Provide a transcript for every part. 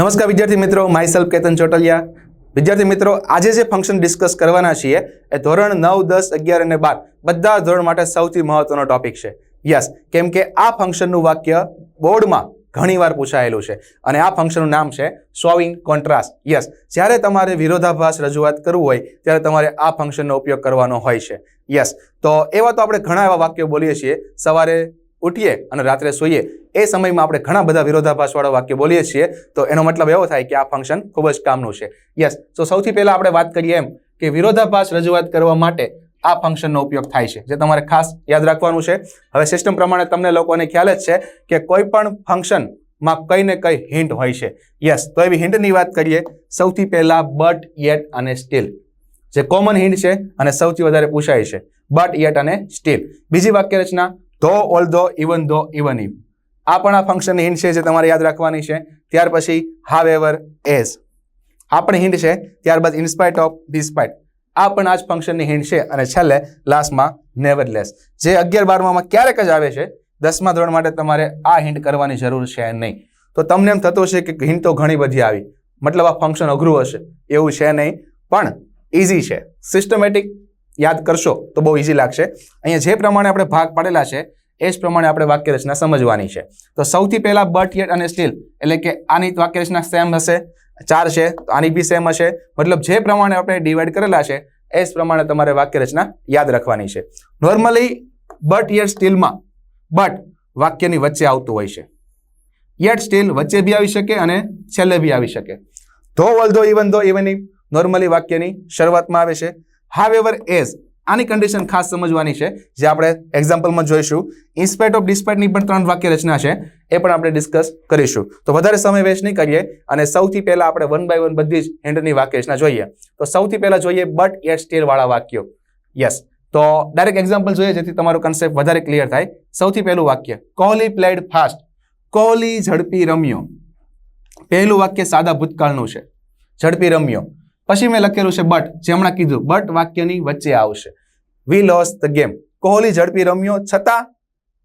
નમસ્કાર વિદ્યાર્થી મિત્રો માયસેલ્ફ કેતન ચોટલિયા. વિદ્યાર્થી મિત્રો, આજે જે ફંક્શન ડિસ્કસ કરવાના છીએ, એ ધોરણ નવ, દસ, અગિયાર અને બાર બધા ધોરણ માટે સૌથી મહત્વનો ટોપિક છે. યસ કેમ કે આ ફંક્શનનું વાક્ય બોર્ડમાં ઘણીવાર પૂછાયેલું છે અને આ ફંક્શનનું નામ છે સોવિંગ કોન્ટ્રાસ્ટ યસ જ્યારે તમારે વિરોધાભાસ રજૂઆત કરવું હોય, ત્યારે તમારે આ ફંક્શનનો ઉપયોગ કરવાનો હોય છે. યસ તો એવા તો આપણે ઘણા એવા વાક્યો બોલીએ છીએ. સવારે ઉઠીએ અને રાત્રે સૂઈએ. એ સમયમાં આપણે ઘણા બધા વિરોધાભાસવાળા વાક્ય બોલીએ છીએ, તો એનો મતલબ એવો થાય કે આ ફંક્શન ખૂબ જ કામનું છે. યસ તો સૌથી પહેલાં આપણે વાત કરીએ એમ કે વિરોધાભાસ રજૂઆત કરવા માટે આ ફંક્શનનો ઉપયોગ થાય છે, જે તમારે ખાસ યાદ રાખવાનું છે. હવે સિસ્ટમ પ્રમાણે તમને લોકોને ખ્યાલ જ છે કે કોઈ પણ ફંક્શનમાં કંઈ ને કંઈ હિન્ટ હોય છે. યસ તો એવી હિન્ટની વાત કરીએ. સૌથી પહેલાં બટ યેટ અને સ્ટીલ જે કોમન હિન્ટ છે અને સૌથી વધારે પૂછાય છે. બટ યેટ અને સ્ટીલ બીજી વાક્ય રચના ધો ઓલ ધો ઇવન ધો ઇવન ઇવ આ પણ આ ફંક્શનની હિન્ટ છે જે તમારે યાદ રાખવાની છે. ત્યાર પછી હાવ એવર એઝ આ પણ હિન્ટ છે. ત્યારબાદ ઇન્સ્પાઇટ ઓફ ડિસ્પાઇટ આ પણ આ જ ફંક્શનની હિન્ટ છે અને છેલ્લે લાસ્ટમાં નેવરલેસ જે અગિયાર બારમામાં ક્યારેક જ આવે છે, દસમા ધોરણ માટે તમારે આ હિન્ટ કરવાની જરૂર છે નહીં. તો તમને એમ થતું હશે કે હિન્ટ તો ઘણી બધી આવી. મતલબ આ ફંક્શન અઘરું હશે. એવું છે નહીં. પણ ઇઝી છે. સિસ્ટમેટિક યાદ કરશો તો બહુ ઇઝી લાગશે. અહીંયા જે પ્રમાણે આપણે ભાગ પાડેલા છે એ જ પ્રમાણે આપણે વાક્ય રચના સમજવાની છે. તો સૌથી પહેલાં બટ યેટ અને સ્ટીલ એટલે કે આની વાક્ય રચના સેમ હશે, ચાર છે, તો આની બી સેમ હશે. મતલબ જે પ્રમાણે આપણે ડિવાઈડ કરેલા છે, એ જ પ્રમાણે તમારે વાક્ય રચના યાદ રાખવાની છે. નોર્મલી બટ યેટ સ્ટીલમાં બટ વાક્યની વચ્ચે આવતું હોય છે. યેટ સ્ટીલ વચ્ચે બી આવી શકે અને છેલ્લે બી આવી શકે. ધો વલ ધો ઇવન ધો ઇવન નોર્મલી વાક્યની શરૂઆતમાં આવે છે. હાવ એવર એઝ આની કન્ડિશન ખાસ સમજવાની છે, જે આપણે એક્ઝામ્પલમાં જોઈશું. ઇન્સ્પાઇટ ઓફ ડિસ્પાઇટની પણ ત્રણ વાક્ય રચના છે, એ પણ આપણે ડિસ્કસ કરીશું. તો વધારે સમય વેસ્ટ નહીં કરીએ અને સૌથી પહેલાં આપણે વન બાય વન બધી જ હેન્ડની વાક્ય રચના જોઈએ. તો સૌથી પહેલાં જોઈએ બટ યેટ સ્ટીલ વાળા વાક્યો. યસ તો ડાયરેક્ટ એક્ઝામ્પલ જોઈએ જેથી તમારો કન્સેપ્ટ વધારે ક્લિયર થાય. સૌથી પહેલું વાક્ય કોહલી પ્લેડ ફાસ્ટ કોહલી ઝડપી રમ્યો. પહેલું વાક્ય સાદા ભૂતકાળનું છે. ઝડપી રમ્યો. પછી મેં લખેલું છે બટ જે હમણાં કીધું બટ વાક્યની વચ્ચે આવશે. We lost the game Kohli ઝડપી રમ્યો, છતાં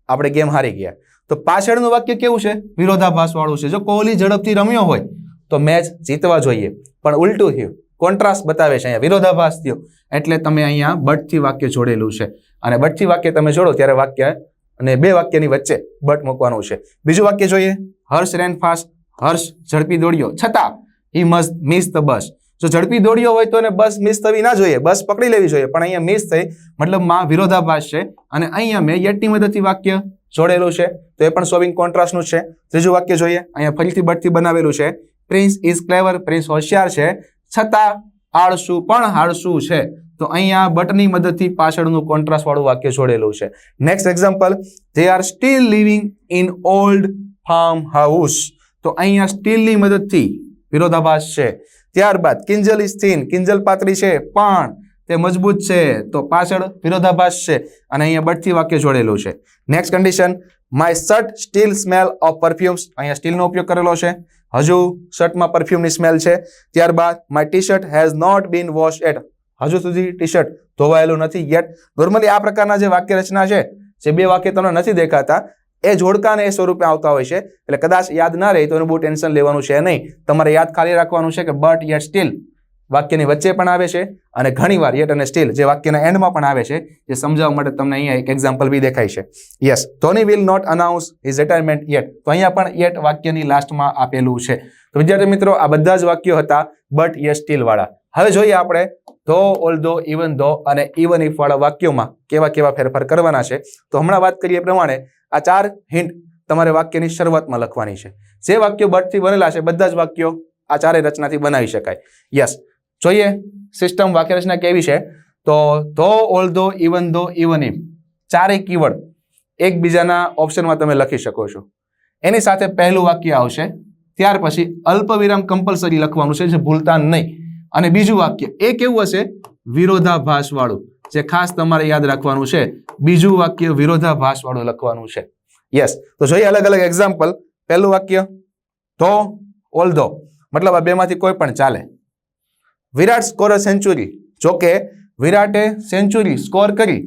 આપણે ગેમ હારી ગયા. તો પાછળનું વાક્ય કેવું છે? વિરોધાભાસ વાળું છે. જો કોહલી ઝડપથી રમ્યો હોય, તો મેચ જીતવા જોઈએ. પણ ઉલટું થયું. કોન્ટ્રાસ્ટ બતાવે છે અહીંયા. વિરોધાભાસ થયો. એટલે તમે અહીંયા બટથી વાક્ય જોડેલું છે. અને બટથી વાક્ય તમે જોડો ત્યારે વાક્ય અને બે વાક્યની વચ્ચે બટ મૂકવાનું છે. બીજું વાક્ય જોઈએ. હર્ષ રેન ફાસ્ટ હર્ષ ઝડપી દોડ્યો. છતાં he must miss the bus જો ઝડપી દોડ્યો હોય તો એને બસ મિસ થવી ના જોઈએ, બસ પકડી લેવી જોઈએ. પણ અહીંયા મિસ થઈ, મતલબમાં વિરોધાભાસ છે. અને અહીંયા મેં યટની મદદથી વાક્ય જોડેલું છે. તો એ પણ સોવિંગ કોન્ટ્રાસ્ટનું છે. ત્રીજું વાક્ય જોઈએ. અહીંયા ફરીથી બટથી બનાવેલું છે. પ્રિન્સ ઇઝ ક્લેવર પ્રિન્સ હોશિયાર છે. છતાં આળસુ પણ હાળસુ છે. તો અહીંયા બટની મદદથી પાછળનું કોન્ટ્રાસ્ટ વાળું વાક્ય જોડેલું છે. Next example they are still living in old farm house તો અહીંયા સ્ટીલની મદદથી વિરોધાભાસ છે. ત્યારબાદ કિંજલ ઇઝ થીન. કિંજલ પાતળી છે, પણ તે મજબૂત છે. તો પાછળ વિરોધાભાસ છે અને અહીંયા બટથી વાક્ય જોડેલું છે. Next condition my shirt still smell of perfumes અહીંયા સ્ટીલનો ઉપયોગ કરેલો છે. હજુ શર્ટમાં પરફ્યુમની સ્મેલ છે. ત્યારબાદ my T shirt has not been wash yet હજુ સુધી ટી શર્ટ ધોવાયેલું નથી યેટ નોર્મલી આ પ્રકારના જે વાક્ય રચના છે, જે બે વાક્ય તમને નથી દેખાતા એ જોડકાને એ સ્વરૂપે આવતા હોય છે. એટલે કદાચ યાદ ના રહે તો એનું બહુ ટેન્શન લેવાનું છે નહીં. તમારે યાદ ખાલી રાખવાનું છે કે બટ યટ સ્ટીલ વાક્યની વચ્ચે પણ આવે છે અને ઘણીવાર યટ અને સ્ટીલ જે વાક્યના એન્ડમાં પણ આવે છે, જે સમજાવવા માટે તમને અહીંયા એક એક્ઝામ્પલ બી દેખાય છે. Yes Dhoni will not announce his retirement yet તો અહીંયા પણ યેટ વાક્યની લાસ્ટમાં આપેલું છે. તો વિદ્યાર્થી મિત્રો, આ બધા જ વાક્યો હતા બટ યસ સ્ટીલ વાળા. હવે જોઈએ આપણે ધો ઓલ ધો ઇવન ધો અને ઇવન ઇફ વાળા વાક્યોમાં કેવા કેવા ફેરફાર કરવાના છે. તો હમણાં વાત કરીએ પ્રમાણે આ ચાર હિન્ટ તમારે વાક્યની શરૂઆતમાં લખવાની છે. જે વાક્યો બટથી બનેલા છે, બધા જ વાક્યો આ ચારેય રચનાથી બનાવી શકાય. યસ જોઈએ સિસ્ટમ વાક્ય રચના કેવી છે? તો, ધો, ઓલ, ધો ઇવન ધો ઇવન ઇમ ચારેય કીવર્ડ એકબીજાના ઓપ્શનમાં તમે લખી શકો છો. એની સાથે પહેલું વાક્ય આવશે, ત્યાર પછી અલ્પવિરામ કમ્પલસરી લખવાનું છે, જે ભૂલતા નહીં. અને બીજું વાક્ય, એ કેવું હશે? વિરોધાભાસ વાળું જે ખાસ તમારે યાદ રાખવાનું છે બીજું વાક્ય વિરોધાભાસ વાળું લખવાનું છે. યસ તો જોઈએ અલગ અલગ એક્ઝામ્પલ પહેલું વાક્ય, ધો ઓલ ધો મતલબ આ બેમાંથી કોઈ પણ ચાલે. વિરાટ સ્કોર સેન્ચુરી જોકે વિરાટે સેન્ચુરી સ્કોર કરી.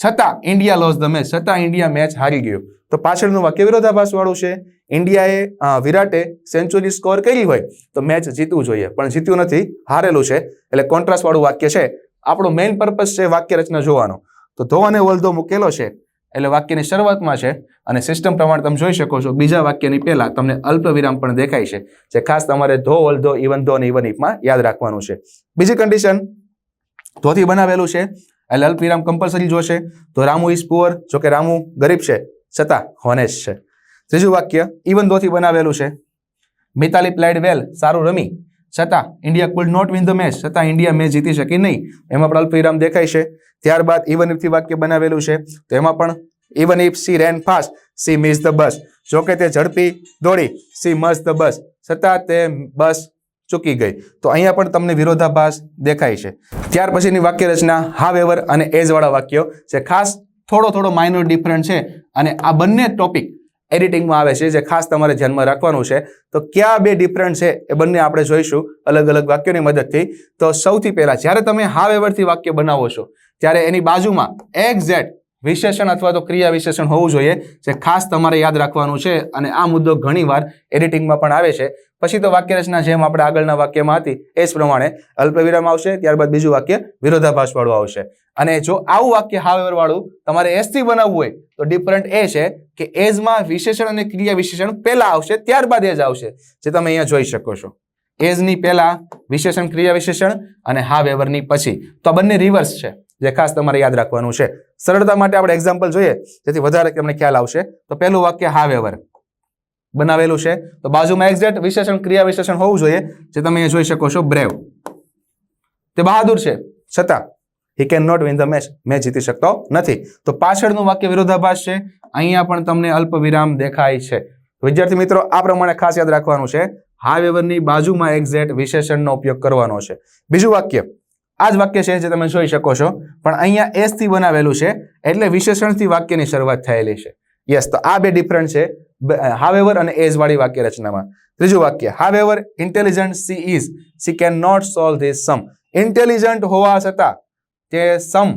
છતાં ઇન્ડિયા લોસ ધ મેચ છતાં ઇન્ડિયા મેચ હારી ગયું. તો પાછળનું વાક્ય વિરોધાભાસ વાળું છે ઇન્ડિયાએ વિરાટે સેન્ચુરી સ્કોર કરી હોય તો મેચ જીતવું જોઈએ. પણ જીત્યું નથી, હારેલું છે. એટલે કોન્ટ્રાસ્ટ વાળું વાક્ય છે. આપણો મેઇન પર્પઝ છે વાક્ય રચના જોવાનો. તો ધો અને વલધો મૂકેલો છે, એટલે વાક્યની શરૂઆતમાં છે, અને સિસ્ટમ પ્રમાણે તમે જોઈ શકો છો, બીજા વાક્યની પહેલાં તમને અલ્પ વિરામ પણ દેખાય છે, જે ખાસ તમારે ધો, વલધો ઇવન ધો અને ઇવન ઇફમાં યાદ રાખવાનું છે. બીજી કન્ડિશન ધોથી બનાવેલું છે, એટલે અલ્પ વિરામ કમ્પલસરી જોશે તો રામુ ઇઝ પુઅર જો કે રામુ ગરીબ છે, છતાં હોનેસ્ટ છે. ત્રીજું વાક્ય ઇવન ધોથી બનાવેલું છે, મિતાલી પ્લેડ વેલ સારું રમી, છતાં India could not win the match છતાં ઇન્ડિયા મેચ જીતી શકી નહીં, એમાં પણ અલ્પ વિરામ દેખાય છે ત્યારબાદ ઇવન ઇફથી વાક્ય બનાવેલું છે. તો એમાં પણ even if she ran fast she miss the bus જો કે તે ઝડપી દોડી સી મસ ધ બસ છતાં તે બસ ચૂકી ગઈ. તો અહીંયા પણ તમને વિરોધાભાસ દેખાય છે. ત્યાર પછીની વાક્ય રચના હાવ એવર અને એઝવાળા વાક્યો જે ખાસ થોડો થોડો માઇનોર ડિફરન્ટ છે. અને આ બંને ટોપિક એડિટિંગમાં આવે છે, જે ખાસ તમારે ધ્યાનમાં રાખવાનું છે. તો કયા બે ડિફરન્ટ છે એ બંને આપણે જોઈશું અલગ અલગ વાક્યોની મદદથી. તો સૌથી પહેલા, જ્યારે તમે હા એવરથી વાક્ય બનાવો છો, ત્યારે એની બાજુમાં એક્ઝેક્ટ વિશેષણ અથવા તો ક્રિયા વિશેષણ હોવું જોઈએ, જે ખાસ તમારે યાદ રાખવાનું છે. અને આ મુદ્દો ઘણીવાર એડિટિંગમાં પણ આવે છે. પછી તો વાક્ય રચના જેમ આપણે આગળના વાક્યમાં હતી, એ જ પ્રમાણે અલ્પવિરામ આવશે, ત્યારબાદ બીજું વાક્ય વિરોધાભાસ વાળું આવશે. અને જો આવું વાક્ય હાવેવર વાળું તમારે એસથી બનાવવું હોય, તો ડિફરન્ટ એ છે કે એઝમાં વિશેષણ અને ક્રિયા વિશેષણ પહેલા આવશે, ત્યારબાદ એજ આવશે, જે તમે અહીંયા જોઈ શકો છો. એઝની પહેલા વિશેષણ, ક્રિયા વિશેષણ અને હાવેવરની પછી. તો આ બંને રિવર્સ છે, જે ખાસ તમારે યાદ રાખવાનું છે. સરળતા માટે આપણે એક્ઝામ્પલ જોઈએ, જેથી વધારે તમને ખ્યાલ આવશે. તો પહેલું વાક્ય હા વેવર બનાવેલું છે. તો બાજુમાં એક્ઝેક્ટ વિશેષણ, ક્રિયા વિશેષણ હોવું જોઈએ, જે તમે જોઈ શકો છો, બ્રેવ. તે બહાદુર છે. છતાં he can not win the match match જીતી શકતો નથી. તો પાછળનું વાક્ય વિરોધાભાસ છે. અહીંયા પણ તમને અલ્પ વિરામ દેખાય છે. વિદ્યાર્થી મિત્રો, આ પ્રમાણે ખાસ યાદ રાખવાનું છે. હાવેવરની બાજુમાં એક્ઝેક્ટ વિશેષણનો ઉપયોગ કરવાનો છે. બીજું વાક્ય. આ જ વાક્ય છે જે તમે જોઈ શકો છો. પણ અહીંયા એસથી બનાવેલું છે. એટલે વિશેષણથી વાક્યની શરૂઆત થયેલી છે. યસ તો આ બે ડિફરન્ટ છે. હાવેવર અને એઝ વાળી વાક્ય રચનામાં ત્રીજું વાક્ય however intelligent she is she can not solve this sum intelligent હોવા છતાં તે સમ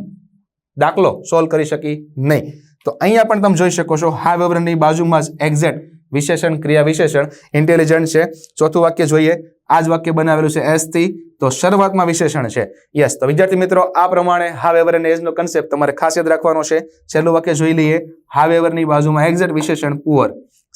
દાખલો સોલ્વ કરી શકી નહીં. તો અહીંયા પણ તમે જોઈ શકો છો હાવેવરની બાજુમાં જ એક્ઝેક્ટ વિશેષણ, ક્રિયા વિશેષણ ઇન્ટેલિજન્ટ છે. ચોથું વાક્ય જોઈએ, આ જ વાક્ય બનાવેલું છે એસથી, તો શરૂઆતમાં વિશેષણ છે. યસ તો વિદ્યાર્થી મિત્રો, આ પ્રમાણે હાવેવર અને એજનો કન્સેપ્ટ તમારે ખાસ યાદ રાખવાનો છે. છેલ્લું વાક્ય જોઈ લઈએ હાવેવરની બાજુમાં એક્ઝેક્ટ વિશેષણ poor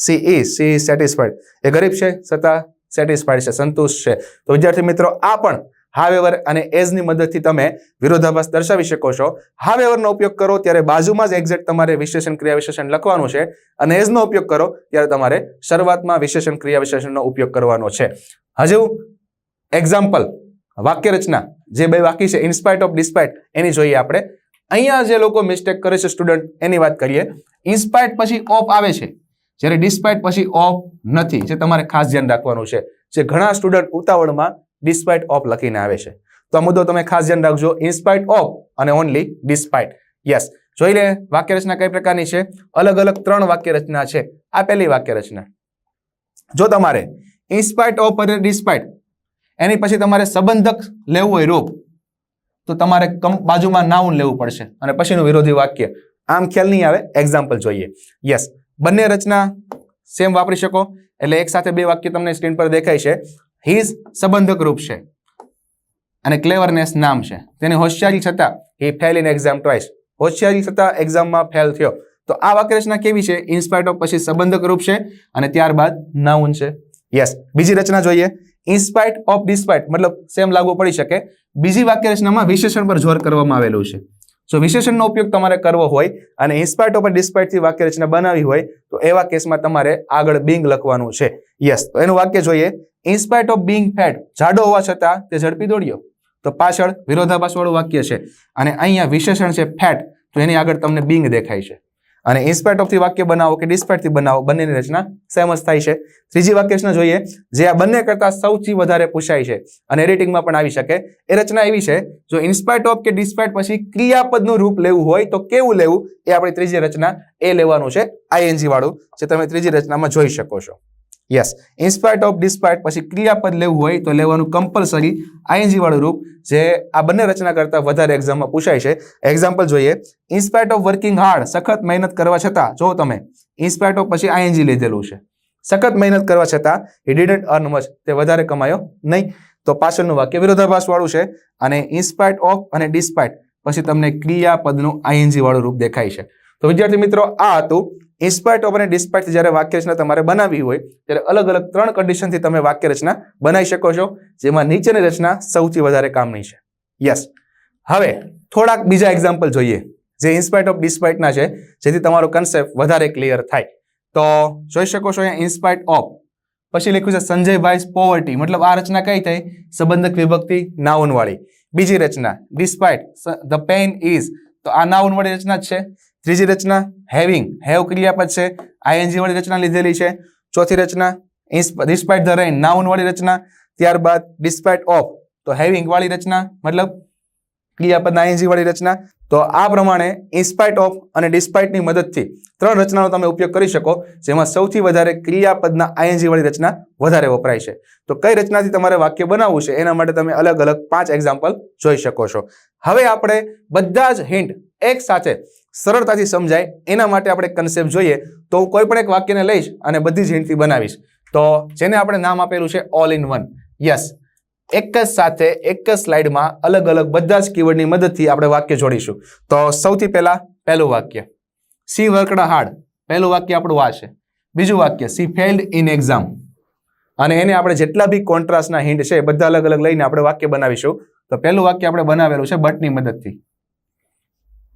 she E, she satisfied એ ગરીબ છે? છતાં સેટિસ્ફાઈડ છે, સંતુષ્ટ છે. તો વિદ્યાર્થી મિત્રો, આ પણ હાવેવર અને એઝની મદદથી તમે વિરોધાભાસ દર્શાવી શકો છો. હાવેવરનો ઉપયોગ કરો ત્યારે બાજુમાં જ એક્ઝેક્ટ તમારે વિશેષણ ક્રિયા વિશેષણ લખવાનું છે અને એઝનો ઉપયોગ કરો ત્યારે તમારે શરૂઆતમાં વિશેષણ ક્રિયા વિશેષણનો ઉપયોગ કરવાનો છે. હજુ એક્ઝામ્પલ વાક્ય રચના જે બે બાકી છે ઇન્સ્પાઇટ ઓફ ડિસ્પાઇટ એની જોઈએ આપણે. અહીંયા જે લોકો મિસ્ટેક કરે છે સ્ટુડન્ટ એની વાત કરીએ. ઇન્સ્પાઇટ પછી ઓફ આવે છે. જ્યારે ડિસ્પાઇટ પછી ઓફ નથી, જે તમારે ખાસ ધ્યાન રાખવાનું છે. જે ઘણા સ્ટુડન્ટ ઉતાવળમાં ડિસ્પાઇટ ઓફ લખીને આવે છે. તો આ મુદ્દો તમે ખાસ ધ્યાન રાખજો. ઇન્સ્પાઇટ ઓફ અને ઓનલી ડિસ્પાઇટ યસ જોઈ લે વાક્ય રચના કઈ પ્રકારની છે? અલગ અલગ ત્રણ વાક્ય રચના છે. આ પહેલી વાક્ય રચના જો તમારે ઇન્સ્પાઇટ ઓફ અને ડિસ્પાઇટ એની પછી તમારે સંબંધક લેવું હોય રૂપ, તો તમારે કમ- બાજુમાં નાઉન લેવું પડશે. અને પછીનું વિરોધી વાક્ય. આમ ખ્યાલ નહીં આવે એક્ઝામ્પલ જોઈએ. યસ બંને રચના સેમ વાપરી શકો. એટલે એક સાથે બે વાક્ય તમને સ્ક્રીન પર દેખાય છે. હિઝ સંબંધક રૂપ છે. અને ક્લેવરનેસ નામ છે. તેની હોશિયારી છતાં he fail in exam twice હોશિયારી છતાં એક્ઝામમાં ફેલ થયો. તો આ વાક્ય રચના કેવી છે? ઇન્સ્પાઇટ ઓફ પછી સંબંધક રૂપ છે અને ત્યારબાદ નાઉન છે. યસ બીજી રચના જોઈએ. ઇન્સ્પાઇટ ઓફ ડિસ્પાઇટ મતલબ સેમ લાગુ પડી શકે. બીજી વાક્ય રચનામાં વિશેષણ પર જોર કરવામાં આવેલું છે. જો વિશેષણનો ઉપયોગ તમારે કરવો હોય અને ઇન્સ્પાઇટ ઓફ ડિસ્પાઇટથી વાક્ય રચના બનાવી હોય, તો એવા કેસમાં તમારે આગળ બિંગ લખવાનું છે. યસ તો એનું વાક્ય જોઈએ. ઇન્સ્પાઇટ ઓફ બિંગ ફેટ જાડો હોવા છતાં તે ઝડપી દોડ્યો. તો પાછળ વિરોધાભાસવાળું વાક્ય છે. અને અહીંયા વિશેષણ છે ફેટ તો એની આગળ તમને બિંગ દેખાય છે. અને ઇન્સ્પાઇટ ઓફથી વાક્ય બનાવો કે ડિસ્પાઇટથી બનાવો, બંનેની રચના સેમ જ થાય છે. ત્રીજી વાક્ય રચના જોઈએ, જે આ બંને કરતાં સૌથી વધારે પૂછાય છે અને એડિટિંગમાં પણ આવી શકે. એ રચના એવી છે, જો ઇન્સ્પાઇટ ઓફ કે ડિસ્પાઇટ પછી ક્રિયાપદનું રૂપ લેવું હોય તો કેવું લેવું? એ આપણી ત્રીજી રચના એ લેવાનું છે આઈએનજી વાળું, જે તમે ત્રીજી રચનામાં જોઈ શકો છો. યસ ઇન્સ્પાઇટ ઓફ ડિસ્પાઇટ પછી ક્રિયાપદ લેવું હોય તો લેવાનું કમ્પલસરી આઈએનજી વાળું રૂપ જે આ બંને રચના કરતા વધારે એક્ઝામમાં પૂછાય છે. એક્ઝામ્પલ જોઈએ. ઇન્સ્પાઇટ ઓફ વર્કિંગ હાર્ડ સખત મહેનત કરવા છતાં, જો તમે ઇન્સ્પાઇટ ઓફ પછી આઈએનજી લીધેલું છે. સખત મહેનત કરવા છતાં હી ડિડન્ટ અર્ન મચ તે વધારે કમાયો નહીં. તો પાછળનું વાક્ય વિરોધાભાસ વાળું છે અને ઇન્સ્પાઇટ ઓફ અને ડિસ્પાઇટ પછી તમને ક્રિયાપદનું આઈએનજી વાળું રૂપ દેખાય છે. તો વિદ્યાર્થી મિત્રો, આ હતું ઇન્સ્પાઇટ ઓફ અને ડિસ્પાઇટ જ્યારે વાક્ય તમારે બનાવવી હોય, ત્યારે અલગ અલગ ત્રણ કન્ડિશનથી તમે વાક્ય રચના બનાવી શકો છો, જેમાં નીચેની રચના સૌથી વધારે કામની છે. યસ હવે, થોડાક બીજા એક્ઝામ્પલ જોઈએ, જે ઇન્સ્પાઇટ ઓફ ડિસ્પાઇટના છે, જેથી તમારો કન્સેપ્ટ વધારે ક્લિયર થાય. તો, જોઈ શકો છો અહીંયા ઇન્સ્પાઇટ ઓફ પછી લખ્યું છે સંજયભાઈ પોવર્ટી મતલબ આ રચના કઈ થઈ? સંબંધક વિભક્તિ નાઉનવાળી બીજી રચના ડિસ્પાઇટ ધ પેન ઇઝ તો આ નાઉનવાળી રચના છે. ત્રીજી રચના હેવિંગ. હેવ ક્રિયાપદ છે. આઈએનજી વાળી રચના લીધેલી છે. ચોથી રચના ડિસ્પાઇટ ધ રેન નાઉન વાળી રચના. ત્યારબાદ ડિસ્પાઇટ ઓફ તો હેવિંગ વાળી રચના, મતલબ ક્રિયાપદના આઈએનજી વાળી રચના. તો આ પ્રમાણે ઇન્સ્પાઇટ ઓફ અને ડિસ્પાઇટની મદદથી ત્રણ રચનાનો તમે ઉપયોગ કરી શકો, જેમાં સૌથી વધારે ક્રિયાપદના આઈએનજી વાળી રચના વધારે વપરાય છે. તો કઈ રચનાથી તમારે વાક્ય બનાવવું છે, એના માટે તમે અલગ અલગ પાંચ એક્ઝામ્પલ જોઈ શકો છો. હવે આપણે બધા જ હિન્ટ એક સાથે સરળતાથી સમજાય. એના માટે આપણે કન્સેપ્ટ જોઈએ તો હું કોઈ પણ એક વાક્યને લઈશ અને બધી જ હિન્ટથી બનાવીશ. તો જેને આપણે નામ આપેલું છે ઓલ ઇન વન યસ એક જ સાથે એક જ સ્લાઇડમાં અલગ અલગ બધા જ કીવર્ડની મદદથી આપણે વાક્ય જોડીશું. તો સૌથી પહેલાં પહેલું વાક્ય. She worked hard. પહેલું વાક્ય આપણું આ છે. બીજું વાક્ય, સી ફેલ્ડ ઇન એક્ઝામ. અને એને આપણે જેટલા બી કોન્ટ્રાસ્ટના હિન્ટ છે બધા અલગ અલગ લઈને આપણે વાક્ય બનાવીશું. તો પહેલું વાક્ય આપણે બનાવેલું છે બટની મદદથી.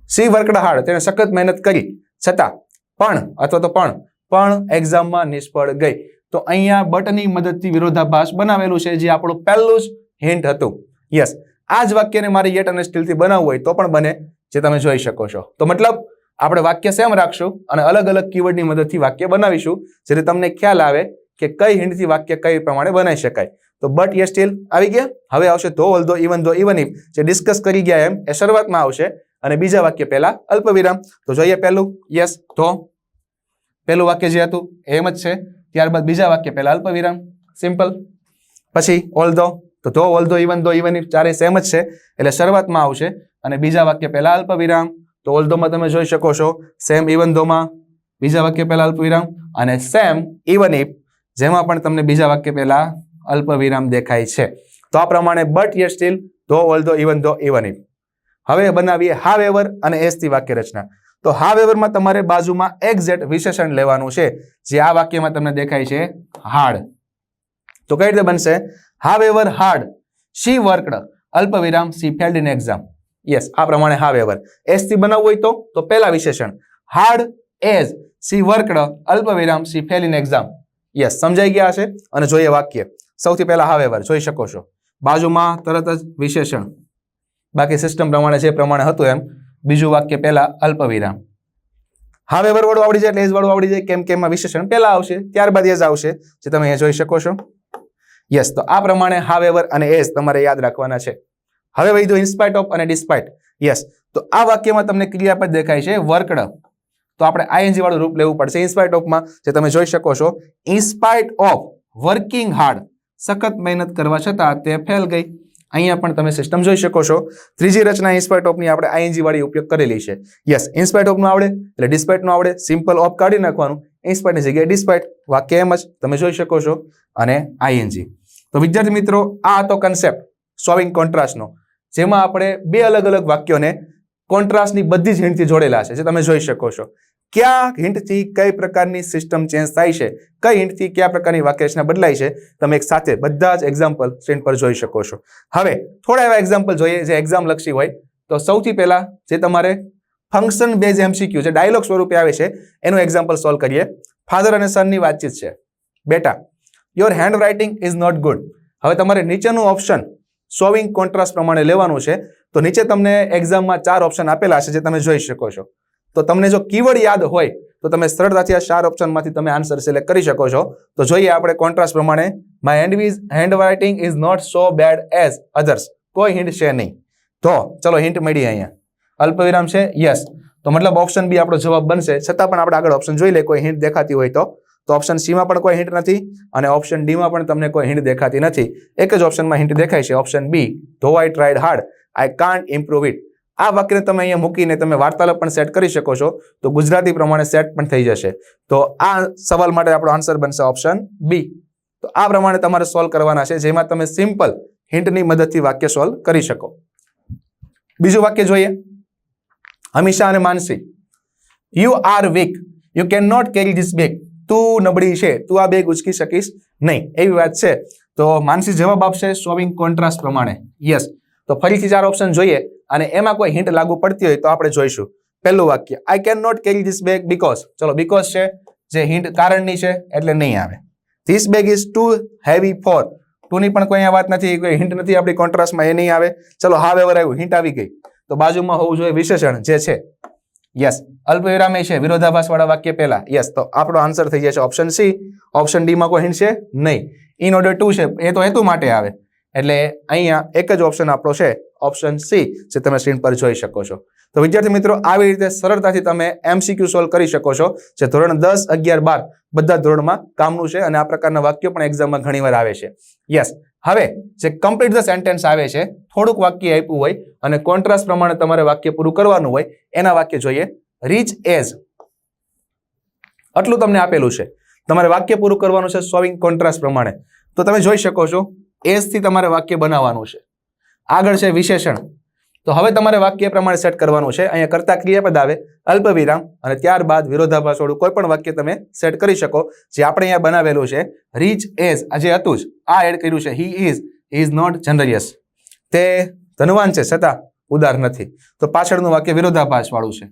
સી વર્કડ હાર્ડ તેણે સખત મહેનત કરી. છતાં, પણ, અથવા તો પણ પણ એક્ઝામમાં નિષ્ફળ ગઈ. તો અહીંયા બટની મદદથી વિરોધાભાસ બનાવેલું છે, જે આપણું પહેલું જ હિન્ટ હતું. યસ, આ જ વાક્યને મારે યેટ અને સ્ટીલથી બનાવવું હોય તો પણ બને, જે તમે જોઈ શકો છો. તો મતલબ, આપણે વાક્ય સેમ રાખશું અને અલગ અલગ કીવર્ડની મદદથી વાક્ય બનાવીશું, જેથી તમને ખ્યાલ આવે કે કઈ હિન્ટથી વાક્ય કઈ પ્રમાણે બનાવી શકાય. તો બટ યે સ્ટીલ, આવી ગયા? હવે આવશે ધો ઓલ ધો ઇવન ધો ઇવન ઇફ જે ડિસ્કસ કરી ગયા એમ, એ શરૂઆતમાં આવશે. અને બીજા વાક્ય પહેલા અલ્પવિરામ. તો જોઈએ પહેલું. યસ ધો પહેલું વાક્ય જે હતું, એમ જ છે. ત્યારબાદ બીજા વાક્ય પહેલા અલ્પવિરામ. સિમ્પલ પછી ઓલ ધો તો ધો ઓલ ધો ઇવન ધો ઇવન ચારે સેમ જ છે, એટલે શરૂઆતમાં આવશે. અને બીજા વાક્ય પહેલા અલ્પવિરામ. તો ઓલ ધોમાં તમે જોઈ શકો છો સેમ ઇવન ધોમાં બીજા વાક્ય પહેલા અલ્પવિરામ અને સેમ ઇવન ઇફ જેમાં પણ તમને બીજા વાક્ય પહેલા અલ્પવિરામ દેખાય છે. તો આ પ્રમાણે but yet still though although though even though even if બનાવીએ હાવ એવર અને એસથી વાક્ય રચના. તો હાવ એવરમાં તમારે બાજુમાં એક્ઝેક્ટ વિશેષણ લેવાનું છે. જે આ વાક્યમાં તમને દેખાય છે હાર્ડ તો કઈ રીતે બનશે? However hard she worked? અલ્પ વિરામ she failed in exam yes આ પ્રમાણે હાવ એવર એસથી બનાવવું હોય તો? તો પહેલા વિશેષણ. Hard as she worked? અલ્પ વિરામ she fail in exam yes સમજાઈ ગયા છે અને જોઈએ વાક્ય. સૌથી પહેલા હાવ એવર જોઈ શકો છો. બાજુમાં તરત જ વિશેષણ. બાકી સિસ્ટમ પ્રમાણે જે પ્રમાણે હતું એમ, બીજું વાક્ય પહેલા અલ્પવિરામ. હાવ એવર વાળું આવડી જાય એટલે એજ વાળું આવડી જાય, કેમ કે એમાં વિશેષણ પહેલા આવશે, ત્યારબાદ એજ આવશે. જે તમે અહીંયા જોઈ શકો છો. યસ તો આ પ્રમાણે હાવ એવર અને એઝ તમારે યાદ રાખવાના છે. હવે વહી દો ઇન્સ્પાઇટ ઓફ અને ડિસ્પાઇટ યસ તો આ વાક્યમાં તમને ક્રિયાપદ દેખાય છે, વર્કડ. તો આપણે આઈએનજી વાળું રૂપ લેવું પડશે. ઇન્સ્પાઇટ ઓફમાં જે તમે જોઈ શકો છો ઇન્સ્પાઇટ ઓફ વર્કિંગ હાર્ડ સખત મહેનત કરવા છતાં તે ફેલ ગઈ. અહીંયા પણ તમે સિસ્ટમ જોઈ શકો છો. ત્રીજી રચના ઇન્સ્પાઇટ ઓફની આપણે આઈએનજી વાળી ઉપયોગ કરેલી છે. યસ ઇન્સ્પાઇટ ઓફનું આવડે, એટલે ડિસ્પાઇટનું આવડે સિમ્પલ ઓફ કાઢી નાખવાનું. ઇન્સ્પાઇટની જગ્યાએ ડિસ્પાઇટ વાક્ય એમ જ તમે જોઈ શકો છો અને આઈએનજી તો વિદ્યાર્થી મિત્રો, આ હતો કન્સેપ્ટ સોવિંગ કોન્ટ્રાસ્ટનો જેમાં આપણે બે અલગ અલગ વાક્યોને કોન્ટ્રાસ્ટની બધી જ હિંટથી જોડેલા છે, જે તમે જોઈ શકો છો. કયા હિન્ટથી કઈ પ્રકારની સિસ્ટમ ચેન્જ થાય છે? કઈ હિન્ટથી કયા પ્રકારની વાક્યરચના બદલાય છે? તમે એક સાથે બધા જ એક્ઝામ્પલ સ્ક્રીન પર જોઈ શકો છો. હવે થોડા એવા એક્ઝામ્પલ જોઈએ જે એક્ઝામ લક્ષી હોય. તો સૌથી પહેલા જે તમારે ફંક્શન બેઝ એમસીક્યુ જે ડાયલોગ સ્વરૂપે આવે છે, એનું એક્ઝામ્પલ સોલ્વ કરીએ. ફાધર અને સનની વાતચીત છે. બેટા your handwriting is not good હવે તમારે નીચેનું ઓપ્શન સોવિંગ કોન્ટ્રાસ્ટ પ્રમાણે લેવાનું છે. તો નીચે તમને એક્ઝામમાં ચાર ઓપ્શન આપેલા છે જે તમે જોઈ શકો છો. તો તમને જો કીવર્ડ યાદ હોય, તો તમે સરળતાથી આ ચાર ઓપ્શનમાંથી તમે આન્સર સિલેક્ટ કરી શકો છો. તો જોઈએ આપણે કોન્ટ્રાસ્ટ પ્રમાણે my hand is handwriting is not so bad as others કોઈ હિન્ટ છે નહીં. તો ચલો હિન્ટ મળી અહીંયા. અલ્પવિરામ છે? યસ તો મતલબ ઓપ્શન બી આપણો જવાબ બનશે. છતાં પણ આપણે આગળ ઓપ્શન જોઈ લે કોઈ હિન્ટ દેખાતી હોય તો. તો ઓપ્શન સીમાં પણ કોઈ હિન્ટ નથી અને ઓપ્શન ડીમાં પણ તમને કોઈ હિન્ટ દેખાતી નથી. એક જ ઓપ્શનમાં હિન્ટ દેખાય છે. Option B though I tried hard I can't improve it આ વાક્યને તમે અહીંયા મૂકીને તમે વાર્તાલાપ પણ સેટ કરી શકો છો, તો ગુજરાતી પ્રમાણે સેટ પણ થઈ જશે. તો આ સવાલ માટે આપણો આન્સર બનશે ઓપ્શન બી તો આ પ્રમાણે તમારે સોલ્વ કરવાના છે, જેમાં તમે સિમ્પલ હિન્ટની મદદથી વાક્ય સોલ્વ કરી શકો. બીજું વાક્ય જોઈએ. હમીશા અને Mansi you are weak you can not carry this bag તું નબળી છે. તું આ બેગ ઉચકી શકીશ નહીં. એવી વાત છે. તો માનસી જવાબ આપશે સોવિંગ કોન્ટ્રાસ્ટ પ્રમાણે. યસ તો ફરીથી ચાર ઓપ્શન જોઈએ. અને એમાં કોઈ હિન્ટ લાગુ પડતી હોય તો આપણે જોઈશું. પહેલું વાક્ય I can not carry this bag because ચલો બીકોઝ છે, જે હિન્ટ કારણની છે, એટલે નહીં આવે. This bag is too heavy for ટુની પણ કોઈ વાત નથી, કોઈ હિન્ટ નથી, આપણી કોન્ટ્રાસ્ટમાં એ નહીં આવે. ચલો, હા વેવર આવ્યું હિન્ટ આવી ગઈ. તો બાજુમાં હોવું જોઈએ વિશેષણ, જે છે. યસ અલ્પ વિરામે છે વિરોધાભાસ વાળા વાક્ય પહેલા. યસ તો આપણો આન્સર થઈ જશે ઓપ્શન સી ઓપ્શન ડીમાં કોઈ હિન્ટ છે? નહીં. ઇન ઓર્ડર ટુ છે, એ તો હેતુ માટે આવે. એટલે અહીંયા એક જ ઓપ્શન આપણો છે ઓપ્શન સી જે તમે સ્ક્રીન પર જોઈ શકો છો. તો વિદ્યાર્થી મિત્રો, આવી રીતે સરળતાથી તમે એમસીક્યુ સોલ્વ કરી શકો છો, જે ધોરણ દસ, અગિયાર, બાર બધા ધોરણમાં કામનું છે અને આ પ્રકારના વાક્યો પણ એક્ઝામમાં ઘણીવાર આવે છે. યસ હવે જે કમ્પ્લીટ ધ સેન્ટેન્સ આવે છે, થોડુંક વાક્ય આપ્યું હોય અને કોન્ટ્રાસ્ટ પ્રમાણે તમારે વાક્ય પૂરું કરવાનું હોય, એના વાક્ય જોઈએ. રીચ એઝ આટલું તમને આપેલું છે. તમારે વાક્ય પૂરું કરવાનું છે સોવિંગ કોન્ટ્રાસ્ટ પ્રમાણે. તો તમે જોઈ શકો છો એઝથી તમારે વાક્ય બનાવવાનું છે. આગળ છે વિશેષણ. તો હવે તમારે વાક્ય પ્રમાણે સેટ કરવાનું છે. અહીંયા કરતા ક્રિયાપદ આવે અલ્પ વિરામ અને ત્યારબાદ વિરોધાભાસવાળું કોઈ પણ વાક્ય તમે સેટ કરી શકો. જે આપણે અહીંયા બનાવેલું છે રીચ એઝ આ જે હતું જ, આ એડ કર્યું છે he is is not generous તે ધનવાન છે, છતાં ઉદાર નથી. તો પાછળનું વાક્ય વિરોધાભાસ વાળું છે.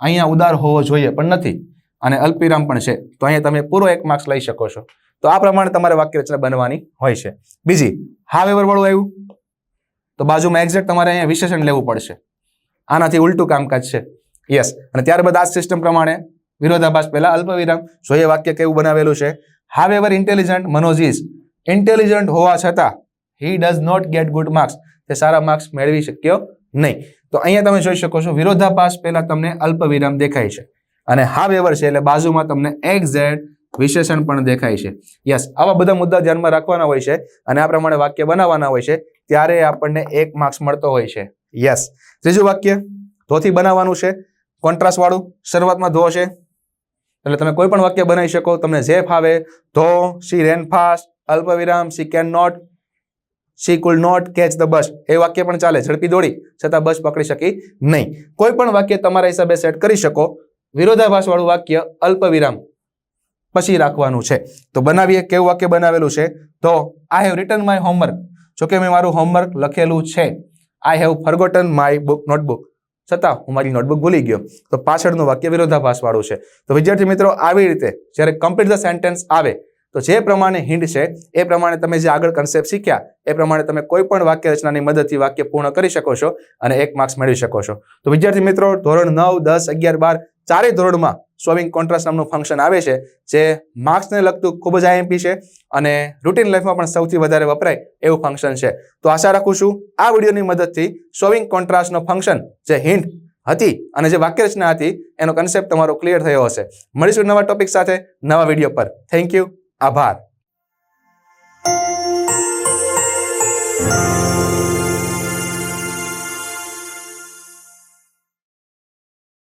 અહીંયા ઉદાર હોવો જોઈએ પણ નથી. અને અલ્પવિરામ પણ છે. તો અહીંયા તમે પૂરો એક માર્ક્સ લઈ શકો છો. તો આ પ્રમાણે તમારે વાક્ય રચના બનવાની હોય છે. બીજી હા વેવર વાળું આવ્યું? તો બાજુમાં એક્ઝેક્ટ તમારે અહીંયા વિશેષણ લેવું પડશે. આનાથી ઉલટું કામકાજ છે. યસ અને ત્યારબાદ આ સિસ્ટમ પ્રમાણે વિરોધાભાસ પહેલા અલ્પવિરામ. જોઈએ વાક્ય કેવું બનાવેલું છે? However intelligent Manoj intelligent હોવા છતાં he does not get good marks તે સારા માર્ક્સ મેળવી શક્યો નહીં. તો અહીંયા તમે જોઈ શકો છો વિરોધાભાસ પહેલા તમને અલ્પવિરામ દેખાય છે. અને હાવ એવર છે એટલે બાજુમાં તમને એક્ઝેક્ટ વિશેષણ પણ દેખાય છે. યસ આવા બધા મુદ્દા ધ્યાનમાં રાખવાના હોય છે અને આ પ્રમાણે વાક્ય બનાવવાના હોય છે. ત્યારે આપણને એક માર્ક્સ મળતો હોય છે. યસ ત્રીજું વાક્ય, ધોથી બનાવવાનું છે. કોન્ટ્રાસ્ટ વાળું શરૂઆતમાં ધો છે. એટલે તમે કોઈ પણ વાક્ય બનાવી શકો. તમને જે ફાવે ધો સી રેન ફાસ્ટ અલ્પવિરામ she can not she could not catch the bus એ વાક્ય પણ ચાલે, ઝડપી દોડી. છતાં બસ પકડી શકી નહીં. કોઈ પણ વાક્ય તમારા હિસાબે સેટ કરી શકો. વિરોધાભાસ વાળું વાક્ય, અલ્પવિરામ. પછી રાખવાનું છે. તો બનાવીએ, કેવું વાક્ય બનાવેલું છે? તો I have written my homework જોકે મેં મારું હોમવર્ક લખેલું છે. I have forgotten my book notebook છતાં હું મારી નોટબુક ભૂલી ગયો. તો પાછળનું વાક્ય વિરોધાભાસવાળું છે. તો વિદ્યાર્થી મિત્રો, આવી રીતે જ્યારે કમ્પ્લીટ ધ સેન્ટેન્સ આવે, તો જે પ્રમાણે હિન્ટ છે, એ પ્રમાણે તમે જે આગળ કન્સેપ્ટ શીખ્યા, એ પ્રમાણે તમે કોઈ પણ વાક્ય રચનાની મદદથી વાક્ય પૂર્ણ કરી શકો છો અને એક માર્ક્સ મેળવી શકો છો. તો વિદ્યાર્થી મિત્રો, ધોરણ નવ, દસ, અગિયાર, બાર ચારેય ધોરણમાં સોવિંગ કોન્ટ્રાસ્ટ નામનું ફંક્શન આવે છે, જે માર્ક્સને લગતું ખૂબ જ આઈએમપી છે અને રૂટીન લાઈફમાં પણ સૌથી વધારે વપરાય એવું ફંક્શન છે. તો આશા રાખું છું આ વિડીયોની મદદથી સોવિંગ કોન્ટ્રાસ્ટનો ફંક્શન જે હિન્ટ હતી અને જે વાક્યરચના હતી, એનો કન્સેપ્ટ તમારો ક્લિયર થયો હશે. મળીશું નવા ટોપિક સાથે નવા વીડિયો પર. થેન્ક યુ આભાર.